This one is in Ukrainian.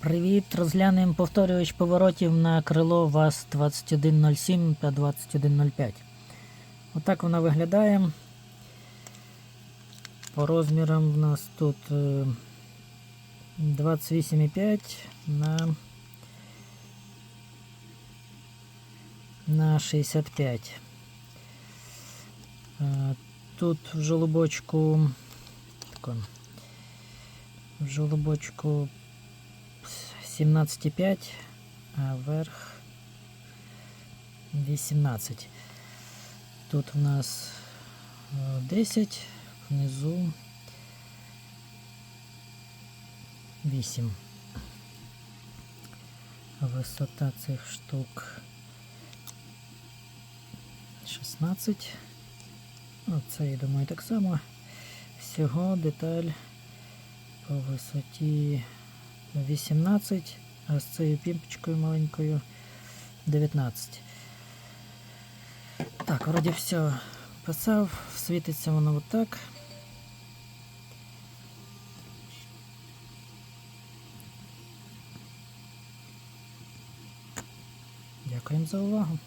Привіт! Розглянемо повторювач поворотів на крило ВАЗ-2107 та 2105. Отак вона виглядає. По розмірам в нас тут е, 28,5 на, на 65. Е, Тут в жолобочку в жолобочку 17,5, а верх 18. Тут у нас е, 10, внизу 8. Висота цих штук 16. Ну, це, я думаю, так само. Всього деталь по висоті 18, а з цією пімпочкою маленькою 19. Так, вроді все писав, світиться воно отак. Дякуємо за увагу.